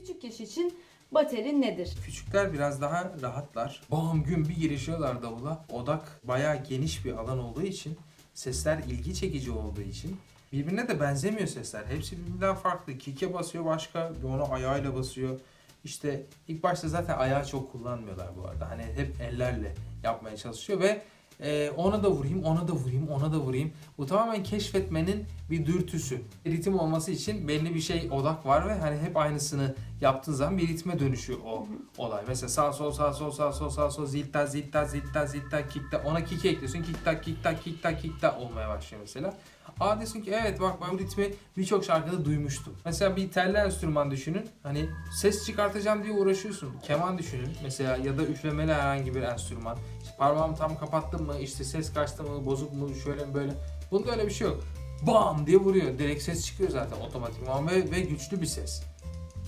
küçük yaş için bateri nedir? Küçükler biraz daha rahatlar. Bam gün bir girişiyorlar davula. Odak bayağı geniş bir alan olduğu için sesler ilgi çekici olduğu için birbirine de benzemiyor sesler. Hepsi birbirinden farklı. Kike basıyor başka, onu ayağıyla basıyor. İşte ilk başta zaten ayağı çok kullanmıyorlar bu arada. Hani hep ellerle yapmaya çalışıyor ve e, ona da vurayım, ona da vurayım, ona da vurayım. Bu tamamen keşfetmenin bir dürtüsü. Ritim olması için belli bir şey odak var ve hani hep aynısını yaptığın zaman bir ritme dönüşüyor o olay. Mesela sağ sol sağ sol sağ sol sağ sol zil tak zil tak zil tak zil tak kick tak ona kick ekliyorsun kick tak kick tak olmaya başlıyor mesela. Aa diyorsun ki evet bak ben bu ritmi birçok şarkıda duymuştum. Mesela bir telli enstrüman düşünün. Hani ses çıkartacağım diye uğraşıyorsun. Keman düşünün mesela ya da üflemeli herhangi bir enstrüman. İşte parmağımı tam kapattım mı işte ses kaçtı mı bozuk mu şöyle mi böyle. Bunda öyle bir şey yok. Bam diye vuruyor. Direkt ses çıkıyor zaten otomatikman ve, ve güçlü bir ses.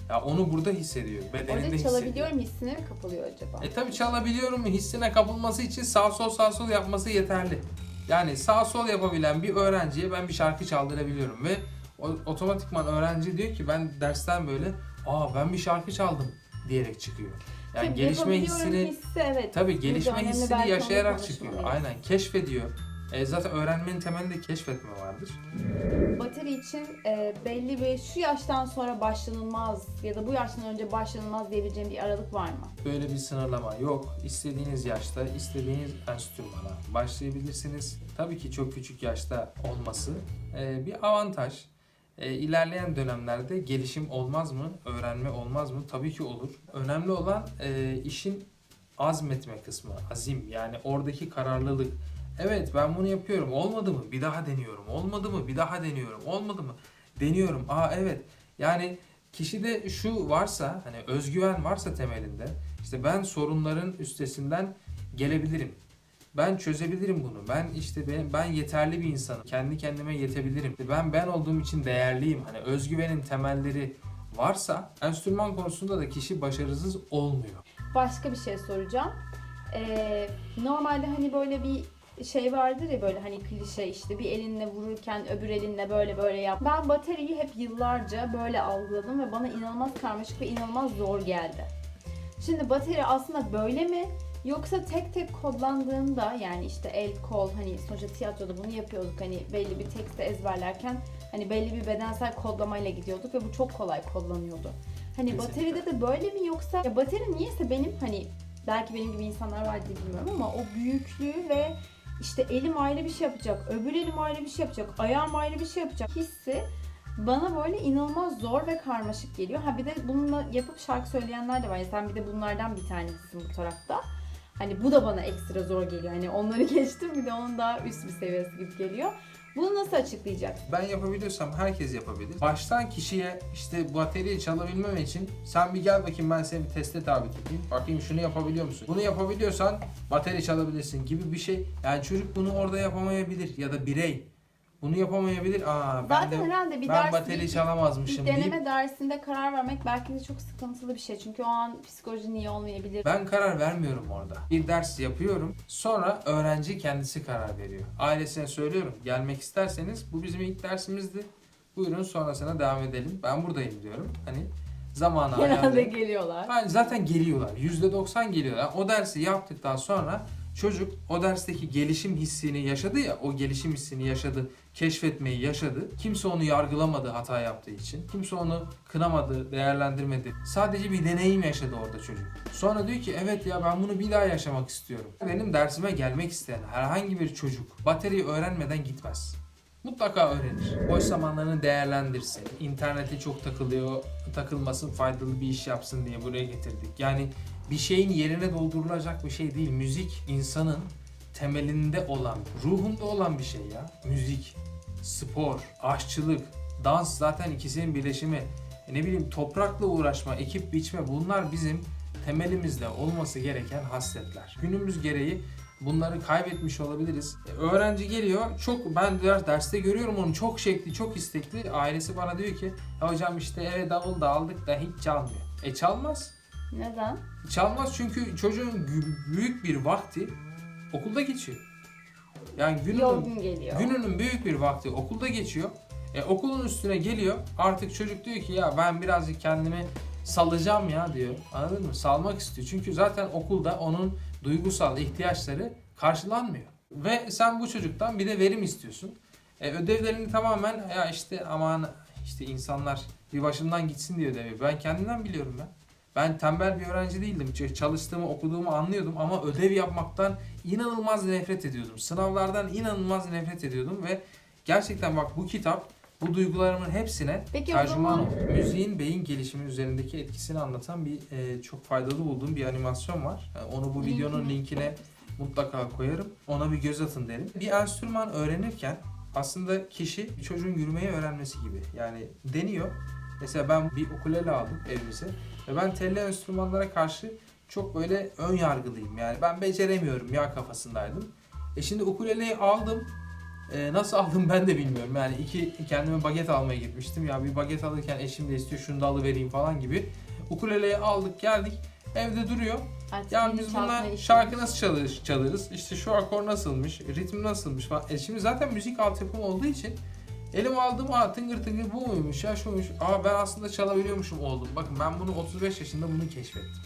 Ya onu burada hissediyor. Bedeninde Orada hissediyor. çalabiliyorum hissine mi kapılıyor acaba? E tabi çalabiliyorum hissine kapılması için sağ sol sağ sol yapması yeterli. Yani sağ sol yapabilen bir öğrenciye ben bir şarkı çaldırabiliyorum ve otomatikman öğrenci diyor ki ben dersten böyle aa ben bir şarkı çaldım diyerek çıkıyor. Yani Tabii gelişme hissini hissi evet. tabi Burada gelişme hissini yaşayarak çıkıyor. Aynen keşfediyor. E, zaten öğrenmenin temelinde keşfetme vardır. Bateri için e, belli bir şu yaştan sonra başlanılmaz ya da bu yaştan önce başlanılmaz diyebileceğim bir aralık var mı? Böyle bir sınırlama yok. İstediğiniz yaşta, istediğiniz enstrümana başlayabilirsiniz. Tabii ki çok küçük yaşta olması e, bir avantaj. E, ilerleyen dönemlerde gelişim olmaz mı? Öğrenme olmaz mı? Tabii ki olur. Önemli olan e, işin azmetme kısmı, azim yani oradaki kararlılık. Evet ben bunu yapıyorum. Olmadı mı? Bir daha deniyorum. Olmadı mı? Bir daha deniyorum. Olmadı mı? Deniyorum. Aa evet. Yani kişide şu varsa hani özgüven varsa temelinde işte ben sorunların üstesinden gelebilirim. Ben çözebilirim bunu. Ben işte ben, ben yeterli bir insanım. Kendi kendime yetebilirim. Ben ben olduğum için değerliyim. Hani özgüvenin temelleri varsa enstrüman konusunda da kişi başarısız olmuyor. Başka bir şey soracağım. E, normalde hani böyle bir şey vardır ya böyle hani klişe işte bir elinle vururken öbür elinle böyle böyle yap. Ben bateriyi hep yıllarca böyle algıladım ve bana inanılmaz karmaşık ve inanılmaz zor geldi. Şimdi bateri aslında böyle mi? Yoksa tek tek kodlandığında yani işte el, kol hani sonuçta tiyatroda bunu yapıyorduk hani belli bir tekste ezberlerken hani belli bir bedensel kodlamayla gidiyorduk ve bu çok kolay kodlanıyordu. Hani Kesinlikle. bateride de böyle mi yoksa ya bateri niyeyse benim hani belki benim gibi insanlar var diye bilmiyorum ama o büyüklüğü ve işte elim ayrı bir şey yapacak, öbür elim ayrı bir şey yapacak, ayağım ayrı bir şey yapacak hissi bana böyle inanılmaz zor ve karmaşık geliyor. Ha bir de bununla yapıp şarkı söyleyenler de var. Yani sen bir de bunlardan bir tanesisin bu tarafta. Hani bu da bana ekstra zor geliyor. Hani onları geçtim bir de onun daha üst bir seviyesi gibi geliyor. Bunu nasıl açıklayacaksın? Ben yapabiliyorsam herkes yapabilir. Baştan kişiye işte bateriyi çalabilmem için sen bir gel bakayım ben seni bir teste tabi tutayım. Bakayım şunu yapabiliyor musun? Bunu yapabiliyorsan bateri çalabilirsin gibi bir şey. Yani çocuk bunu orada yapamayabilir ya da birey bunu yapamayabilir. Aa ben Zaten de herhalde bir ben ders bateri bir, bir çalamazmışım deyip deneme dersinde karar vermek belki de çok sıkıntılı bir şey. Çünkü o an psikolojin iyi olmayabilir. Ben karar vermiyorum orada. Bir ders yapıyorum. Sonra öğrenci kendisi karar veriyor. Ailesine söylüyorum. Gelmek isterseniz bu bizim ilk dersimizdi. Buyurun sonrasına devam edelim. Ben buradayım diyorum. Hani zamanı Genelde ayarlayıp- geliyorlar. Ben zaten geliyorlar. %90 geliyorlar. O dersi yaptıktan sonra çocuk o dersteki gelişim hissini yaşadı ya, o gelişim hissini yaşadı, keşfetmeyi yaşadı. Kimse onu yargılamadı hata yaptığı için. Kimse onu kınamadı, değerlendirmedi. Sadece bir deneyim yaşadı orada çocuk. Sonra diyor ki evet ya ben bunu bir daha yaşamak istiyorum. Benim dersime gelmek isteyen herhangi bir çocuk bateriyi öğrenmeden gitmez. Mutlaka öğrenir. Boş zamanlarını değerlendirsin. İnternete çok takılıyor, takılmasın, faydalı bir iş yapsın diye buraya getirdik. Yani bir şeyin yerine doldurulacak bir şey değil. Müzik insanın temelinde olan, ruhunda olan bir şey ya. Müzik, spor, aşçılık, dans zaten ikisinin birleşimi. E ne bileyim toprakla uğraşma, ekip biçme bunlar bizim temelimizde olması gereken hasletler. Günümüz gereği bunları kaybetmiş olabiliriz. E, Öğrenci geliyor, çok ben ders, derste görüyorum onu çok şekli, çok istekli. Ailesi bana diyor ki, "Ya hocam işte eve davul da aldık da hiç çalmıyor. E çalmaz. Neden? Çalmaz çünkü çocuğun büyük bir vakti okulda geçiyor. Yani gününün, Yorgun geliyor. gününün büyük bir vakti okulda geçiyor. E, okulun üstüne geliyor. Artık çocuk diyor ki ya ben birazcık kendimi salacağım ya diyor. Anladın mı? Salmak istiyor. Çünkü zaten okulda onun duygusal ihtiyaçları karşılanmıyor. Ve sen bu çocuktan bir de verim istiyorsun. E, ödevlerini tamamen ya işte aman işte insanlar bir başımdan gitsin diye ödevi. Ben kendimden biliyorum ya. Ben tembel bir öğrenci değildim. Çalıştığımı, okuduğumu anlıyordum ama ödev yapmaktan inanılmaz nefret ediyordum. Sınavlardan inanılmaz nefret ediyordum ve gerçekten bak bu kitap bu duygularımın hepsine Peki tercüman oldu. Müziğin beyin gelişimi üzerindeki etkisini anlatan bir e, çok faydalı bulduğum bir animasyon var. E, onu bu videonun linkine mutlaka koyarım. Ona bir göz atın derim. Bir enstrüman öğrenirken aslında kişi bir çocuğun yürümeyi öğrenmesi gibi. Yani deniyor. Mesela ben bir ukulele aldım evimize ve ben telli enstrümanlara karşı çok böyle ön yargılıyım. Yani ben beceremiyorum ya kafasındaydım. E şimdi ukuleleyi aldım. E, nasıl aldım ben de bilmiyorum. Yani iki kendime baget almaya gitmiştim. Ya bir baget alırken eşim de istiyor şunu da alıvereyim falan gibi. Ukuleleyi aldık geldik. Evde duruyor. Artık Ya biz işi. şarkı nasıl çalırız, çalırız? İşte şu akor nasılmış, ritim nasılmış falan. E şimdi zaten müzik altyapım olduğu için elim aldım aa tıngır tıngır bu muymuş ya şuymuş. Aa ben aslında çalabiliyormuşum oldum. Bakın ben bunu 35 yaşında bunu keşfettim.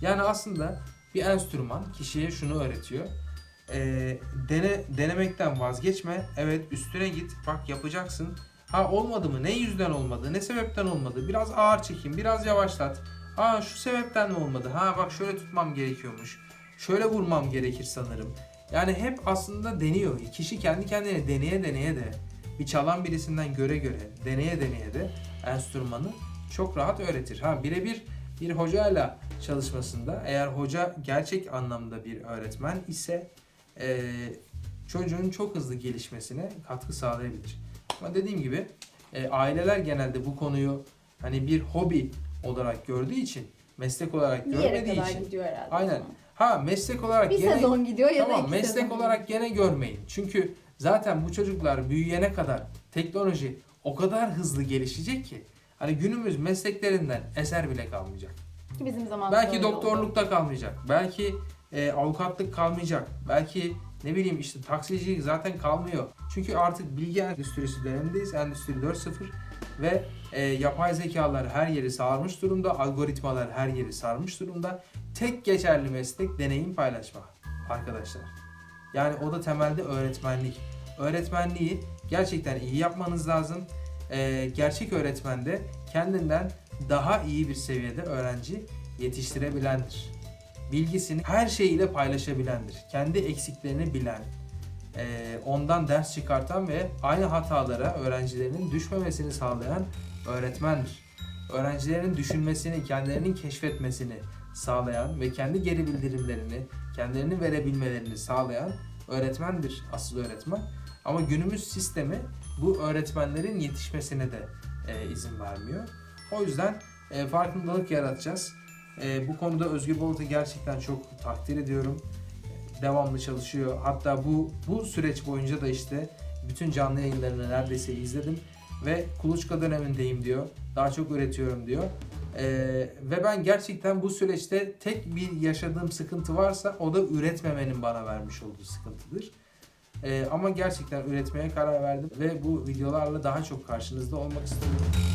Yani aslında bir enstrüman kişiye şunu öğretiyor. Ee, dene, denemekten vazgeçme. Evet üstüne git. Bak yapacaksın. Ha olmadı mı? Ne yüzden olmadı? Ne sebepten olmadı? Biraz ağır çekim, biraz yavaşlat. Aa şu sebepten mi olmadı? Ha bak şöyle tutmam gerekiyormuş. Şöyle vurmam gerekir sanırım. Yani hep aslında deniyor. Kişi kendi kendine deneye deneye de bir çalan birisinden göre göre deneye deneye de enstrümanı çok rahat öğretir. Ha birebir bir hocayla çalışmasında eğer hoca gerçek anlamda bir öğretmen ise eee, çocuğun çok hızlı gelişmesine katkı sağlayabilir. Ama dediğim gibi e, aileler genelde bu konuyu hani bir hobi olarak gördüğü için meslek olarak Bir görmediği kadar için. gidiyor herhalde. Aynen. Ha meslek olarak Bir gene sezon gidiyor ya da tamam iki meslek sezon olarak gene görmeyin. Çünkü zaten bu çocuklar büyüyene kadar teknoloji o kadar hızlı gelişecek ki hani günümüz mesleklerinden eser bile kalmayacak. Ki bizim zamanımızda Belki öyle oldu. doktorluk da kalmayacak. Belki e, avukatlık kalmayacak. Belki ne bileyim işte taksicilik zaten kalmıyor. Çünkü artık bilgi endüstrisi dönemindeyiz. Endüstri 4.0 ve e, yapay zekalar her yeri sarmış durumda. Algoritmalar her yeri sarmış durumda. Tek geçerli meslek deneyim paylaşma arkadaşlar. Yani o da temelde öğretmenlik. Öğretmenliği gerçekten iyi yapmanız lazım. E, gerçek öğretmen de kendinden daha iyi bir seviyede öğrenci yetiştirebilendir. Bilgisini her şeyiyle paylaşabilendir. Kendi eksiklerini bilen, eee, ondan ders çıkartan ve aynı hatalara öğrencilerinin düşmemesini sağlayan öğretmendir. Öğrencilerin düşünmesini, kendilerinin keşfetmesini sağlayan ve kendi geri bildirimlerini, kendilerini verebilmelerini sağlayan öğretmendir asıl öğretmen. Ama günümüz sistemi bu öğretmenlerin yetişmesine de eee, izin vermiyor. O yüzden e, farkındalık yaratacağız. E, bu konuda Özgür Bolut'u gerçekten çok takdir ediyorum. Devamlı çalışıyor. Hatta bu bu süreç boyunca da işte bütün canlı yayınlarını neredeyse izledim ve kuluçka dönemindeyim diyor. Daha çok üretiyorum diyor. E, ve ben gerçekten bu süreçte tek bir yaşadığım sıkıntı varsa o da üretmemenin bana vermiş olduğu sıkıntıdır. E, ama gerçekten üretmeye karar verdim ve bu videolarla daha çok karşınızda olmak istiyorum.